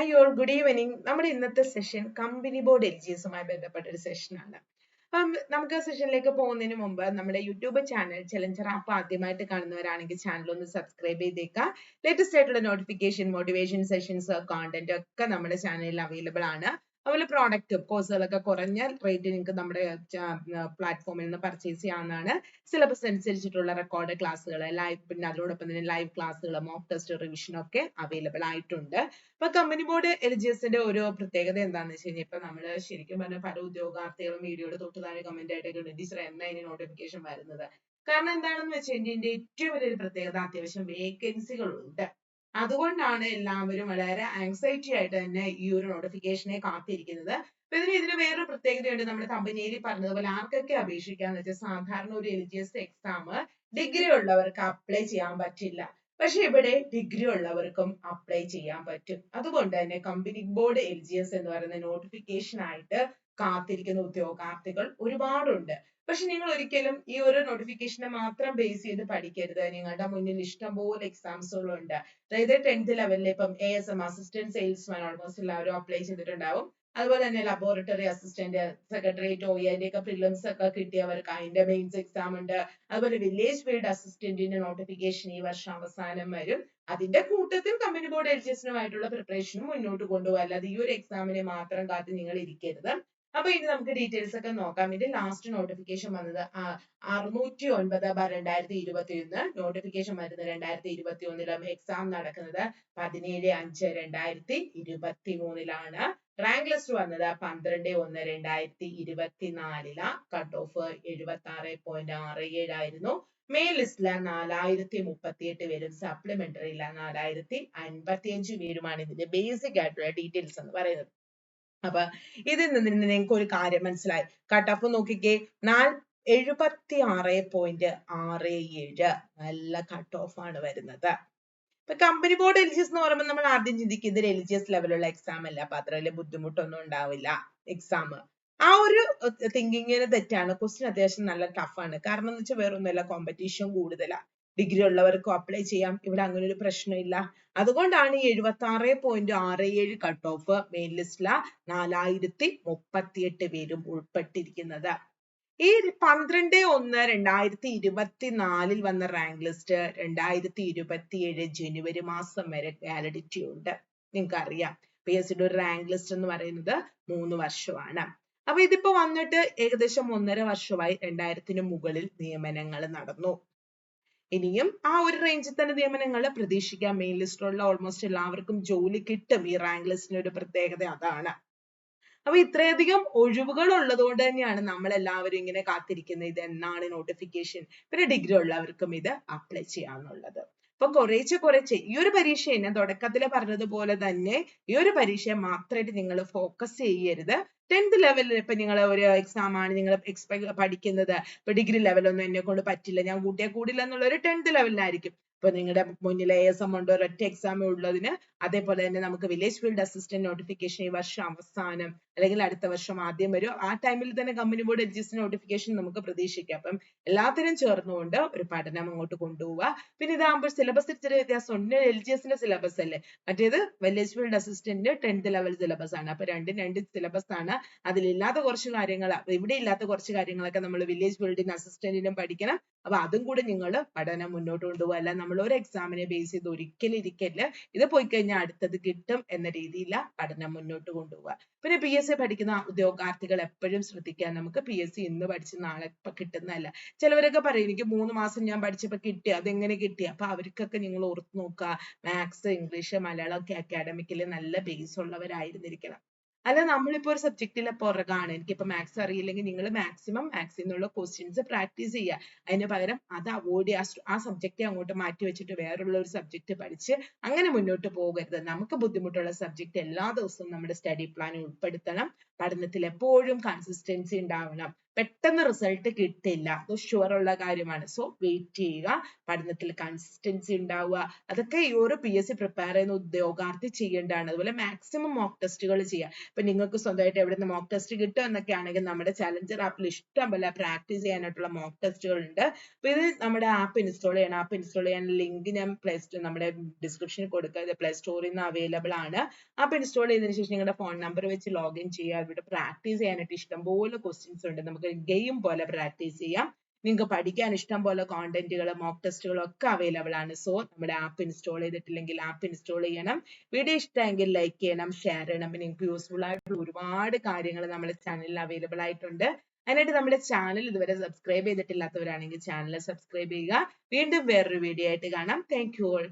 Hi all good evening നമ്മുടെ ഇന്നത്തെ session company board L G എസുമായി ബന്ധപ്പെട്ട ഒരു സെഷനാണ് അപ്പം നമുക്ക് സെഷനിലേക്ക് പോകുന്നതിന് മുമ്പ് നമ്മുടെ യൂട്യൂബ് ചാനൽ ചലഞ്ചർ ആപ്പ് ആദ്യമായിട്ട് കാണുന്നവരാണെങ്കിൽ ചാനൽ ഒന്ന് സബ്സ്ക്രൈബ് ചെയ്തേക്കുക ലേറ്റസ്റ്റ് ആയിട്ടുള്ള നോട്ടിഫിക്കേഷൻ മോട്ടിവേഷൻ സെഷൻസ് കോണ്ടന്റ് ഒക്കെ നമ്മുടെ ചാനലിൽ അവൈലബിൾ ആണ്. അതുപോലെ പ്രോഡക്റ്റ് കോഴ്സുകളൊക്കെ കുറഞ്ഞ റേറ്റ് നിങ്ങൾക്ക് നമ്മുടെ പ്ലാറ്റ്ഫോമിൽ നിന്ന് പർച്ചേസ് ചെയ്യാവുന്നതാണ്. സിലബസ് അനുസരിച്ചിട്ടുള്ള റെക്കോർഡ് ക്ലാസ്സുകൾ ലൈവ് പിന്നെ അതിനോടൊപ്പം തന്നെ ലൈവ് ക്ലാസ്സുകൾ മോക്ക് ടെസ്റ്റ് റിവിഷൻ ഒക്കെ അവൈലബിൾ ആയിട്ടുണ്ട്. അപ്പൊ കമ്പനി ബോർഡ് എസിന്റെ ഒരു പ്രത്യേകത എന്താണെന്ന് വെച്ച് കഴിഞ്ഞാൽ ഇപ്പൊ നമ്മൾ ശരിക്കും പറഞ്ഞ പല ഉദ്യോഗാർത്ഥികളും വീഡിയോയുടെ തൊട്ട് താഴെ കമന്റ് ആയിട്ടൊക്കെ ടീച്ചർ എന്നാ ഇനി നോട്ടിഫിക്കേഷൻ വരുന്നത്? കാരണം എന്താണെന്ന് വെച്ച് കഴിഞ്ഞാൽ ഏറ്റവും വലിയൊരു പ്രത്യേകത അത്യാവശ്യം വേക്കൻസികൾ ഉണ്ട് അതുകൊണ്ടാണ് എല്ലാവരും വളരെ ആങ്സൈറ്റി ആയിട്ട് തന്നെ ഈ ഒരു നോട്ടിഫിക്കേഷനെ കാത്തിരിക്കുന്നത്. അപ്പൊ ഇതിന് ഇതിന് വേറൊരു പ്രത്യേകതയുണ്ട് നമ്മുടെ കമ്പനിയിൽ പറഞ്ഞതുപോലെ ആർക്കൊക്കെ അപേക്ഷിക്കാന്ന് വെച്ചാൽ സാധാരണ ഒരു L G S exam degree ഉള്ളവർക്ക് അപ്ലൈ ചെയ്യാൻ പറ്റില്ല. പക്ഷെ ഇവിടെ ഡിഗ്രി ഉള്ളവർക്കും അപ്ലൈ ചെയ്യാൻ പറ്റും. അതുകൊണ്ട് തന്നെ company board L G S എന്ന് പറയുന്ന നോട്ടിഫിക്കേഷൻ ആയിട്ട് കാത്തിരിക്കുന്ന ഉദ്യോഗാർത്ഥികൾ ഒരുപാടുണ്ട്. പക്ഷെ നിങ്ങൾ ഒരിക്കലും ഈ ഒരു നോട്ടിഫിക്കേഷനെ മാത്രം ബേസ് ചെയ്ത് പഠിക്കരുത്. നിങ്ങളുടെ മുന്നിൽ ഇഷ്ടംപോലെ എക്സാംസുകളുണ്ട് അതായത് ടെൻത്ത് ലെവലിൽ ഇപ്പം A S M assistant salesman almost എല്ലാവരും അപ്ലൈ ചെയ്തിട്ടുണ്ടാവും. അതുപോലെ തന്നെ ലബോറട്ടറി അസിസ്റ്റന്റ് സെക്രട്ടേറിയറ്റ് ഒ അതിന്റെ ഒക്കെ പ്രിലിംസ് ഒക്കെ കിട്ടിയവർക്ക് അതിന്റെ മെയിൻസ് എക്സാം ഉണ്ട്. അതുപോലെ വില്ലേജ് ഫീൽഡ് അസിസ്റ്റന്റിന്റെ നോട്ടിഫിക്കേഷൻ ഈ വർഷം അവസാനം വരും. അതിന്റെ കൂട്ടത്തിൽ കമ്പനി ബോർഡ് എൽജിസിനുമായിട്ടുള്ള പ്രിപ്പറേഷനും മുന്നോട്ട് കൊണ്ടുപോകും. അല്ലാതെ ഈ ഒരു എക്സാമിനെ മാത്രം കാത്ത് നിങ്ങൾ ഇരിക്കരുത്. അപ്പൊ ഇനി നമുക്ക് ഡീറ്റെയിൽസ് ഒക്കെ നോക്കാം. ഇതിന്റെ ലാസ്റ്റ് നോട്ടിഫിക്കേഷൻ വന്നത് അറുന്നൂറ്റി ഒൻപത് ബാർ രണ്ടായിരത്തി ഇരുപത്തി ഒന്ന് നോട്ടിഫിക്കേഷൻ വരുന്നത് രണ്ടായിരത്തി ഇരുപത്തി ഒന്നിലും എക്സാം നടക്കുന്നത്. പതിനേഴ് അഞ്ച് രണ്ടായിരത്തി ഇരുപത്തി മൂന്നിലാണ് റാങ്ക് ലിസ്റ്റ് വന്നത് പന്ത്രണ്ട് ഒന്ന് രണ്ടായിരത്തി ഇരുപത്തിനാലിലാ. കട്ട് ഓഫ് എഴുപത്തി ആറ് പോയിന്റ് ആറ് ഏഴായിരുന്നു മെയിൻ ലിസ്റ്റിൽ നാലായിരത്തി മുപ്പത്തി എട്ട് പേരും സപ്ലിമെന്ററിയില നാലായിരത്തി അൻപത്തി അഞ്ച് പേരുമാണ് ഇതിന്റെ ബേസിക് ആയിട്ടുള്ള ഡീറ്റെയിൽസ് എന്ന് പറയുന്നത്. അപ്പൊ ഇതിൽ നിന്ന് നിങ്ങൾക്ക് ഒരു കാര്യം മനസ്സിലായി. കട്ട് ഓഫ് നോക്കിക്കേ. നാൽ എഴുപത്തി ആറ് പോയിന്റ് ആറ് ഏഴ് നല്ല കട്ട് ഓഫ് ആണ് വരുന്നത്. ഇപ്പൊ കമ്പനി ബോർഡ് എസ് എന്ന് പറയുമ്പോൾ നമ്മൾ ആദ്യം ചിന്തിക്കും ഇത് എൽ ജി എസ് ലെവലുള്ള എക്സാം അല്ല? അപ്പൊ അത്ര വലിയ ബുദ്ധിമുട്ടൊന്നും ഉണ്ടാവില്ല എക്സാം ആ ഒരു തിങ്കിങ്ങിന് തെറ്റാണ്. ക്വസ്റ്റ്യൻ അത്യാവശ്യം നല്ല ടഫാണ് കാരണം എന്ന് വെച്ചാൽ വേറൊന്നുമല്ല കോമ്പറ്റീഷൻ കൂടുതലാണ് ഡിഗ്രി ഉള്ളവർക്കും അപ്ലൈ ചെയ്യാം. ഇവിടെ അങ്ങനെ ഒരു പ്രശ്നമില്ല. അതുകൊണ്ടാണ് എഴുപത്തി ആറ് പോയിന്റ് ആറ് ഏഴ് കട്ട് ഓഫ് മെയിൻ ലിസ്റ്റില നാലായിരത്തി മുപ്പത്തിയെട്ട് പേരും ഉൾപ്പെട്ടിരിക്കുന്നത്. ഈ പന്ത്രണ്ട് ഒന്ന് രണ്ടായിരത്തി ഇരുപത്തിനാലിൽ വന്ന റാങ്ക് ലിസ്റ്റ് രണ്ടായിരത്തി ഇരുപത്തിയേഴ് ജനുവരി മാസം വരെ വാലിഡിറ്റി ഉണ്ട്. നിങ്ങൾക്ക് അറിയാം പി എസ് സിയുടെ ഒരു റാങ്ക് ലിസ്റ്റ് എന്ന് പറയുന്നത് മൂന്ന് വർഷമാണ്. അപ്പൊ ഇതിപ്പോ വന്നിട്ട് ഏകദേശം ഒന്നര വർഷമായി രണ്ടായിരത്തിന് മുകളിൽ നിയമനങ്ങൾ നടന്നു. ഇനിയും ആ ഒരു റേഞ്ചിൽ തന്നെ നിയമനങ്ങൾ പ്രതീക്ഷിക്കാം. മെയിൻ ലിസ്റ്റിലുള്ള ഓൾമോസ്റ്റ് എല്ലാവർക്കും ജോലി കിട്ടും ഈ റാങ്ക് ലിസ്റ്റിന്റെ ഒരു പ്രത്യേകത അതാണ്. അപ്പൊ ഇത്രയധികം ഒഴിവുകൾ ഉള്ളത് കൊണ്ട് തന്നെയാണ് നമ്മൾ എല്ലാവരും ഇങ്ങനെ കാത്തിരിക്കുന്നത്. ഇത് എന്നാണ് നോട്ടിഫിക്കേഷൻ പിന്നെ ഡിഗ്രി ഉള്ളവർക്കും ഇത് അപ്ലൈ ചെയ്യാന്നുള്ളത്. അപ്പൊ കുറേശ്ശെ കുറേശ്ശെ ഈ ഒരു പരീക്ഷ തന്നെ തുടക്കത്തിൽ പറഞ്ഞതുപോലെ തന്നെ ഈ ഒരു പരീക്ഷയെ മാത്രമായിട്ട് നിങ്ങൾ ഫോക്കസ് ചെയ്യരുത്. ടെൻത്ത് ലെവലിൽ ഇപ്പൊ നിങ്ങൾ ഒരു എക്സാം ആണ് നിങ്ങൾ പഠിക്കുന്നത്. ഇപ്പൊ ഡിഗ്രി ലെവലൊന്നും എന്നെ കൊണ്ട് പറ്റില്ല. ഞാൻ കൂട്ടിയാൽ കൂടില്ല എന്നുള്ള ഒരു ടെൻത്ത് ലെവലിലായിരിക്കും ഇപ്പൊ നിങ്ങളുടെ മുന്നിൽ എ എസ് എം ഉണ്ട് ഒരൊറ്റ എക്സാമേ ഉള്ളതിന് അതേപോലെ തന്നെ നമുക്ക് വില്ലേജ് ഫീൽഡ് അസിസ്റ്റന്റ് നോട്ടിഫിക്കേഷൻ ഈ വർഷം അവസാനം അല്ലെങ്കിൽ അടുത്ത വർഷം ആദ്യം വരും. ആ ടൈമിൽ തന്നെ കമ്പനി ബോർഡ് എൽ നോട്ടിഫിക്കേഷൻ നമുക്ക് പ്രതീക്ഷിക്കാം. അപ്പം എല്ലാത്തിനും ചേർന്നുകൊണ്ട് ഒരു പഠനം അങ്ങോട്ട് കൊണ്ടുപോവുക പിന്നെ ഇതാകുമ്പോൾ സിലബസ് ചെറിയ വ്യത്യാസം ഉണ്ട്. എൽ ജി എസിന്റെ സിലബസ് അല്ലേ? മറ്റേത് village field assistant tenth level syllabus ആണ്. അപ്പൊ രണ്ടും രണ്ട് സിലബസ് ആണ്. അതിലില്ലാത്ത കുറച്ച് കാര്യങ്ങൾ ഇവിടെ ഇല്ലാത്ത കുറച്ച് കാര്യങ്ങളൊക്കെ നമ്മൾ വില്ലേജ് ഫീൽഡിന് അസിസ്റ്റന്റിനും പഠിക്കണം. അപ്പൊ അതും കൂടി നിങ്ങൾ പഠനം മുന്നോട്ട് കൊണ്ടുപോകുക അല്ല നമ്മൾ ഒരു എക്സാമിനെ ബേസ് ചെയ്ത് ഒരിക്കലും ഇരിക്കില്ല ഇത് പോയി കഴിഞ്ഞാൽ അടുത്തത് കിട്ടും എന്ന രീതിയില പഠനം മുന്നോട്ട് കൊണ്ടുപോവുക പിന്നെ പി എസ് സി പഠിക്കുന്ന ഉദ്യോഗാർത്ഥികൾ എപ്പോഴും ശ്രദ്ധിക്കുക നമുക്ക് പി എസ് സി ഇന്ന് പഠിച്ച് നാളെ ഇപ്പൊ കിട്ടുന്നതല്ല. ചിലവരൊക്കെ പറയും എനിക്ക് മൂന്ന് മാസം ഞാൻ പഠിച്ചപ്പോ കിട്ടി അതെങ്ങനെ കിട്ടി? അപ്പൊ അവർക്കൊക്കെ നിങ്ങൾ ഓർത്ത് നോക്കുക മാത്സ് ഇംഗ്ലീഷ് മലയാളം ഒക്കെ അക്കാഡമിക്കിൽ നല്ല ബേസ് ഉള്ളവരായിരുന്നിരിക്കണം. അല്ല നമ്മളിപ്പോ ഒരു സബ്ജക്റ്റിലെ പുറകാണ്. എനിക്കിപ്പോ മാത്സ് അറിയില്ലെങ്കിൽ നിങ്ങൾ മാക്സിമം മാത്സിൽ നിന്നുള്ള ക്വസ്റ്റ്യൻസ് പ്രാക്ടീസ് ചെയ്യുക. അതിന് പകരം അത് അവോയ്ഡ് ചെയ്യുക ആ സബ്ജക്റ്റ് അങ്ങോട്ട് മാറ്റി വെച്ചിട്ട് വേറുള്ള ഒരു സബ്ജക്റ്റ് പഠിച്ച് അങ്ങനെ മുന്നോട്ട് പോകരുത്. നമുക്ക് ബുദ്ധിമുട്ടുള്ള സബ്ജക്റ്റ് എല്ലാ ദിവസവും നമ്മുടെ സ്റ്റഡി പ്ലാനിൽ ഉൾപ്പെടുത്തണം. പഠനത്തിൽ എപ്പോഴും കൺസിസ്റ്റൻസി ഉണ്ടാവണം. പെട്ടെന്ന് റിസൾട്ട് കിട്ടില്ല. അത് ഷുവർ ഉള്ള കാര്യമാണ്. സോ വെയിറ്റ് ചെയ്യുക. പഠനത്തിൽ കൺസിസ്റ്റൻസി ഉണ്ടാവുക. അതൊക്കെ ഈ ഒരു പി എസ് സി പ്രിപ്പയർ ചെയ്യുന്ന ഉദ്യോഗാർത്ഥി ചെയ്യേണ്ടതാണ്. അതുപോലെ മാക്സിമം മോക്ക് ടെസ്റ്റുകൾ ചെയ്യുക. ഇപ്പൊ നിങ്ങൾക്ക് സ്വന്തമായിട്ട് എവിടെ നിന്ന് മോക്ക് ടെസ്റ്റ് കിട്ടും എന്നൊക്കെ ആണെങ്കിൽ നമ്മുടെ ചലഞ്ചർ ആപ്പിൽ ഇഷ്ടംപോലെ പ്രാക്ടീസ് ചെയ്യാനായിട്ടുള്ള മോക്ക് ടെസ്റ്റുകൾ ഉണ്ട്. അപ്പൊ ഇത് നമ്മുടെ ആപ്പ് ഇൻസ്റ്റാൾ ചെയ്യണം. ആപ്പ് ഇൻസ്റ്റാൾ ചെയ്യാൻ ലിങ്ക് ഞാൻ പ്ലേ സ്റ്റോർ നമ്മുടെ ഡിസ്ക്രിപ്ഷനിൽ കൊടുക്കുക പ്ലേ സ്റ്റോറിൽ നിന്ന് അവൈലബിൾ ആണ്. ആപ്പ് ഇൻസ്റ്റാൾ ചെയ്തതിനു ശേഷം നിങ്ങളുടെ ഫോൺ നമ്പർ വെച്ച് ലോഗിൻ ചെയ്യുക. ഇവിടെ പ്രാക്ടീസ് ചെയ്യാനായിട്ട് ഇഷ്ടംപോലെ ക്വസ്റ്റ്യൻസ് ഉണ്ട്. നമുക്ക് ഗെയിം പോലെ പ്രാക്ടീസ് ചെയ്യാം. നിങ്ങൾക്ക് പഠിക്കാൻ ഇഷ്ടം പോലെ കോണ്ടന്റുകൾ മോക്ക് ടെസ്റ്റുകൾ ഒക്കെ അവൈലബിൾ ആണ്. സോ നമ്മുടെ ആപ്പ് ഇൻസ്റ്റാൾ ചെയ്തിട്ടില്ലെങ്കിൽ ആപ്പ് ഇൻസ്റ്റാൾ ചെയ്യണം. വീഡിയോ ഇഷ്ടമെങ്കിൽ ലൈക്ക് ചെയ്യണം ഷെയർ ചെയ്യണം. നിങ്ങൾക്ക് യൂസ്ഫുൾ ആയിട്ടുള്ള ഒരുപാട് കാര്യങ്ങൾ നമ്മുടെ ചാനലിൽ അവൈലബിൾ ആയിട്ടുണ്ട്. അതിനായിട്ട് നമ്മുടെ ചാനൽ ഇതുവരെ സബ്സ്ക്രൈബ് ചെയ്തിട്ടില്ലാത്തവരാണെങ്കിൽ ചാനൽ സബ്സ്ക്രൈബ് ചെയ്യുക. വീണ്ടും വേറൊരു വീഡിയോ ആയിട്ട് കാണാം. Thank you all